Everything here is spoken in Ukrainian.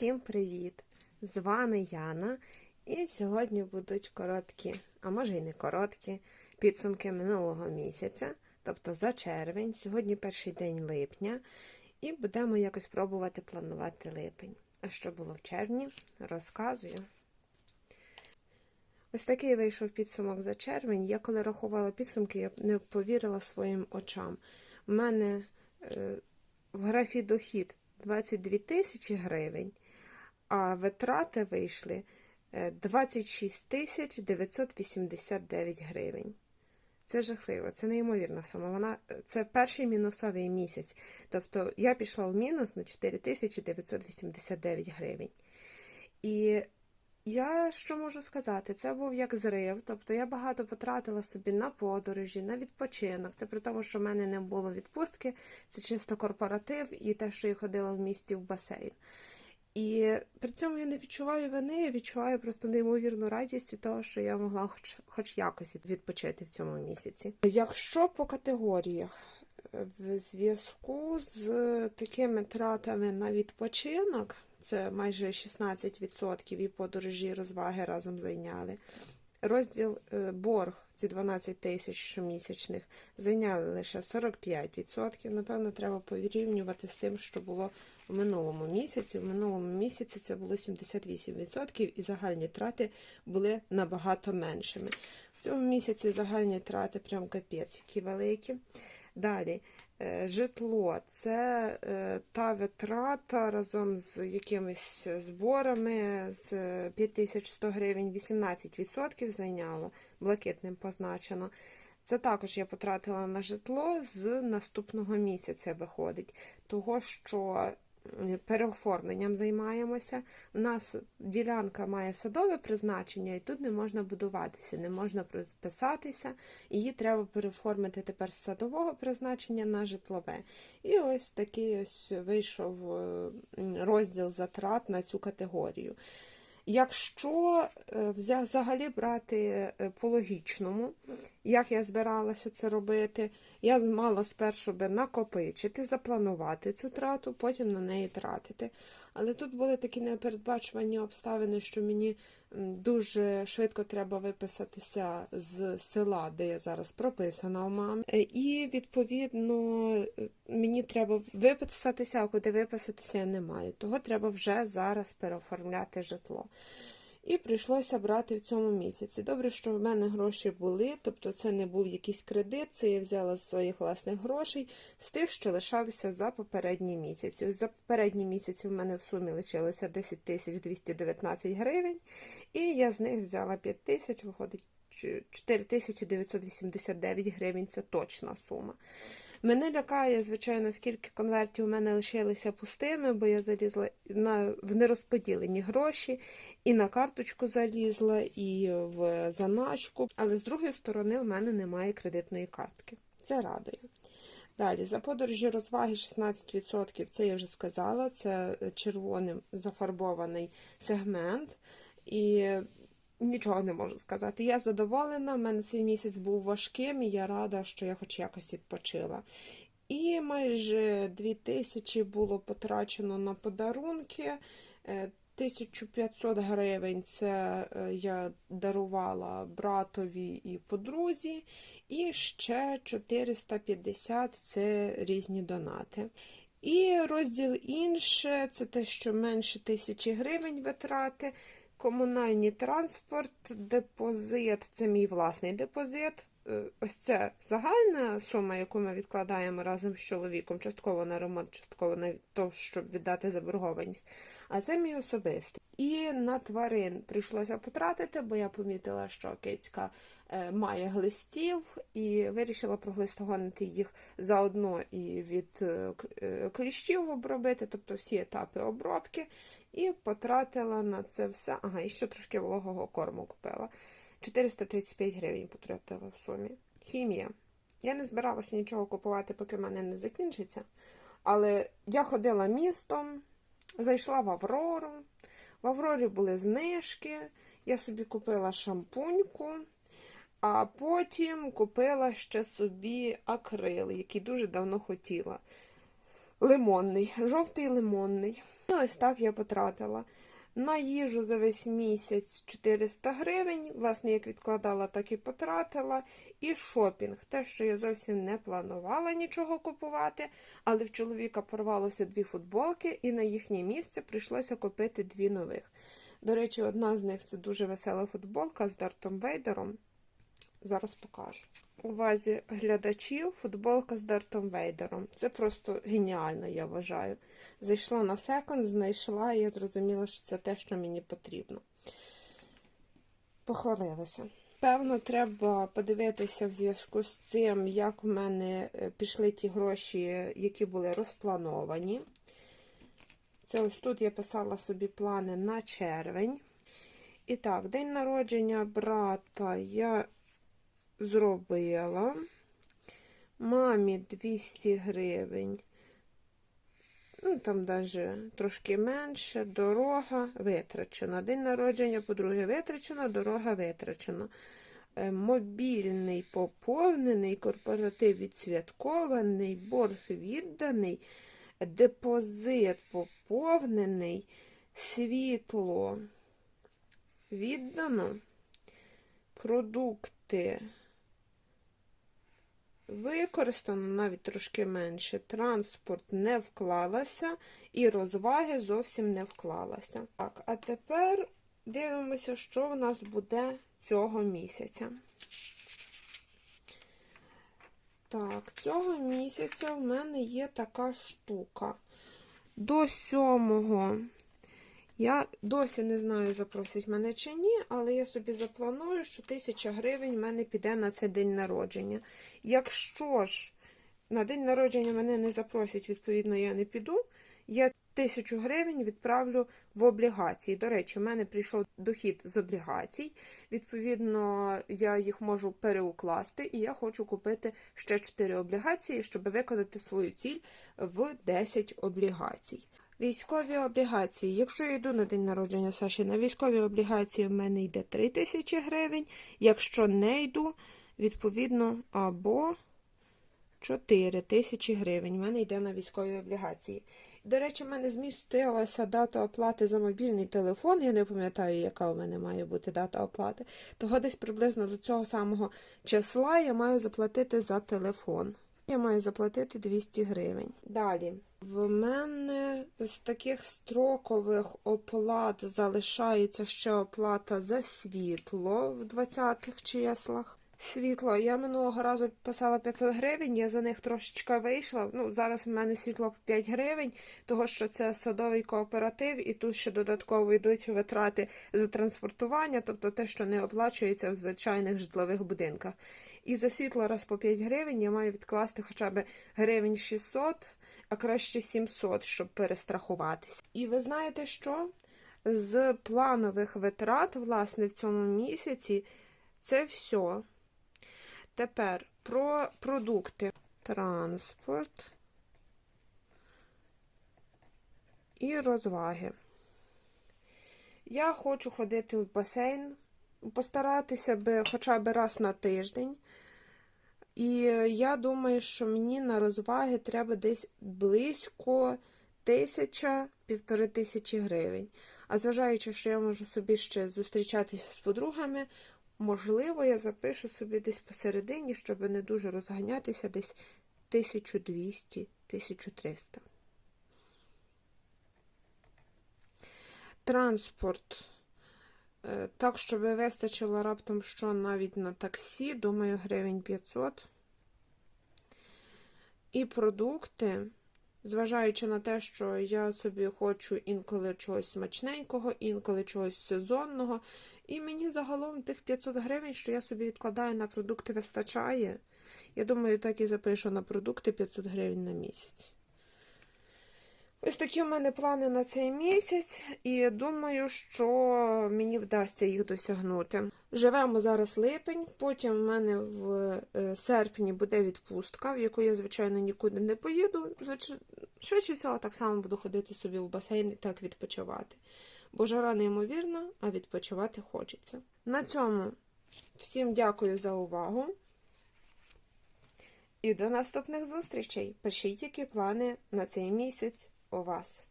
Всім привіт! З вами Яна. І сьогодні будуть короткі, а може й не короткі, підсумки минулого місяця, тобто за червень. Сьогодні перший день липня, і будемо якось пробувати планувати липень. А що було в червні, розказую. Ось такий вийшов підсумок за червень. Я коли рахувала підсумки, я не повірила своїм очам. У мене е, в графі дохід 22 тисячі гривень, а витрати вийшли е, 26 тисяч 989 гривень. Це жахливо, це неймовірна сума. Вона це перший мінусовий місяць. Тобто я пішла в мінус на 4989 гривень. І я що можу сказати? Це був як зрив. Тобто я багато потратила собі на подорожі, на відпочинок. Це при тому, що в мене не було відпустки, це чисто корпоратив і те, що я ходила в місті в басейн. І при цьому я не відчуваю вини, я відчуваю просто неймовірну радість від того, що я могла хоч, хоч якось відпочити в цьому місяці. Якщо по категоріях в зв'язку з такими тратами на відпочинок, це майже 16% і подорожі розваги разом зайняли. Розділ е, борг, ці 12 тисяч щомісячних, зайняли лише 45%. Напевно, треба порівнювати з тим, що було в минулому місяці. В минулому місяці це було 78%, і загальні трати були набагато меншими. В цьому місяці загальні трати прям капець, які великі. Далі, е, житло це е, та витрата разом з якимись зборами з 5100 гривень 18% зайняло, блакитним позначено. Це також я потратила на житло з наступного місяця виходить, того що переоформленням займаємося. У нас ділянка має садове призначення, і тут не можна будуватися, не можна писатися, її треба переоформити тепер з садового призначення на житлове. І ось такий ось вийшов розділ затрат на цю категорію. Якщо взагалі брати по логічному, як я збиралася це робити, я мала спершу би накопичити, запланувати цю трату, потім на неї тратити. Але тут були такі непередбачувані обставини, що мені дуже швидко треба виписатися з села, де я зараз прописана у мами. І, відповідно, мені треба виписатися, а куди виписатися я не маю. Того треба вже зараз переоформляти житло. І прийшлося брати в цьому місяці. Добре, що в мене гроші були, тобто це не був якийсь кредит, це я взяла з своїх власних грошей, з тих, що лишалися за попередні місяці. Ось за попередні місяці в мене в сумі лишилося 10 тисяч 219 гривень, і я з них взяла 5 тисяч, виходить 4989 гривень це точна сума. Мене лякає, звичайно, скільки конвертів у мене лишилися пустими, бо я залізла на, в нерозподілені гроші, і на карточку залізла, і в заначку. Але з другої сторони, в мене немає кредитної картки. Це радує. Далі, за подорожі розваги 16%, це я вже сказала, це червоним зафарбований сегмент. І Нічого не можу сказати. Я задоволена, в мене цей місяць був важким, і я рада, що я хоч якось відпочила. І майже 2000 було потрачено на подарунки. 1500 гривень це я дарувала братові і подрузі, і ще 450 це різні донати. І розділ інше це те, що менше тисячі гривень витрати. Комунальний транспорт, депозит це мій власний депозит. Ось це загальна сума, яку ми відкладаємо разом з чоловіком, частково на ремонт, частково на то, щоб віддати заборгованість. А це мій особистий. І на тварин прийшлося потратити, бо я помітила, що кицька має глистів, і вирішила проглистогонити їх заодно і від кліщів обробити, тобто всі етапи обробки. І потратила на це все. Ага, і ще трошки вологого корму купила. 435 гривень потратила в сумі. Хімія. Я не збиралася нічого купувати, поки в мене не закінчиться. Але я ходила містом, зайшла в Аврору. В Аврорі були знижки. Я собі купила шампуньку, а потім купила ще собі акрил, який дуже давно хотіла. лимонний, жовтий лимонний. І ось так я потратила. На їжу за весь місяць 400 гривень. Власне, як відкладала, так і потратила. І шопінг. Те, що я зовсім не планувала нічого купувати, але в чоловіка порвалося дві футболки, і на їхнє місце прийшлося купити дві нових. До речі, одна з них це дуже весела футболка з Дартом Вейдером. Зараз покажу. Увазі глядачів футболка з Дартом Вейдером. Це просто геніально, я вважаю. Зайшла на секонд, знайшла, і я зрозуміла, що це те, що мені потрібно. Похвалилася. Певно, треба подивитися в зв'язку з цим, як в мене е, пішли ті гроші, які були розплановані. Це ось тут я писала собі плани на червень. І так, день народження брата я зробила. Мамі 200 гривень. Ну, там навіть трошки менше, дорога витрачена. День народження, подруги витрачено, дорога витрачена. Е, Мобільний поповнений, корпоратив відсвяткований, борг відданий, депозит поповнений, світло віддано, продукти використано навіть трошки менше. Транспорт не вклалася і розваги зовсім не вклалася. Так, а тепер дивимося, що в нас буде цього місяця. Так, цього місяця в мене є така штука. До сьомого я досі не знаю, запросять мене чи ні, але я собі запланую, що 1000 гривень в мене піде на цей день народження. Якщо ж на день народження мене не запросять, відповідно, я не піду, я 1000 гривень відправлю в облігації. До речі, в мене прийшов дохід з облігацій. Відповідно, я їх можу переукласти, і я хочу купити ще 4 облігації, щоб виконати свою ціль в 10 облігацій. Військові облігації. Якщо я йду на день народження Саші, на військові облігації в мене йде 3 тисячі гривень. Якщо не йду, відповідно, або 4 тисячі гривень. В мене йде на військові облігації. До речі, в мене змістилася дата оплати за мобільний телефон. Я не пам'ятаю, яка у мене має бути дата оплати. Того десь приблизно до цього самого числа я маю заплатити за телефон. Я маю заплатити 200 гривень. Далі. В мене з таких строкових оплат залишається ще оплата за світло в 20-х числах. Світло. Я минулого разу писала 500 гривень, я за них трошечки вийшла. Ну, Зараз в мене світло по 5 гривень, того що це садовий кооператив, і тут ще додатково йдуть витрати за транспортування, тобто те, що не оплачується в звичайних житлових будинках. І за світло раз по 5 гривень я маю відкласти хоча б гривень 600, а краще 700, щоб перестрахуватися. І ви знаєте що? З планових витрат, власне, в цьому місяці це все. Тепер про продукти. Транспорт і розваги. Я хочу ходити в басейн, постаратися би хоча б раз на тиждень. І я думаю, що мені на розваги треба десь близько тисяча-півтори тисячі гривень. А зважаючи, що я можу собі ще зустрічатися з подругами, можливо, я запишу собі десь посередині, щоб не дуже розганятися, десь 1200-1300. Транспорт. Е, Так, щоб вистачило раптом що навіть на таксі, думаю, гривень 500. І продукти, зважаючи на те, що я собі хочу інколи чогось смачненького, інколи чогось сезонного. І мені загалом тих 500 гривень, що я собі відкладаю на продукти, вистачає. Я думаю, так і запишу на продукти 500 гривень на місяць. Ось такі в мене плани на цей місяць, і думаю, що мені вдасться їх досягнути. Живемо зараз липень, потім в мене в е, серпні буде відпустка, в яку я, звичайно, нікуди не поїду. Швидше всього, так само буду ходити собі в басейн і так відпочивати. Бо жара неймовірна, а відпочивати хочеться. На цьому всім дякую за увагу. І до наступних зустрічей. Пишіть, які плани на цей місяць у вас.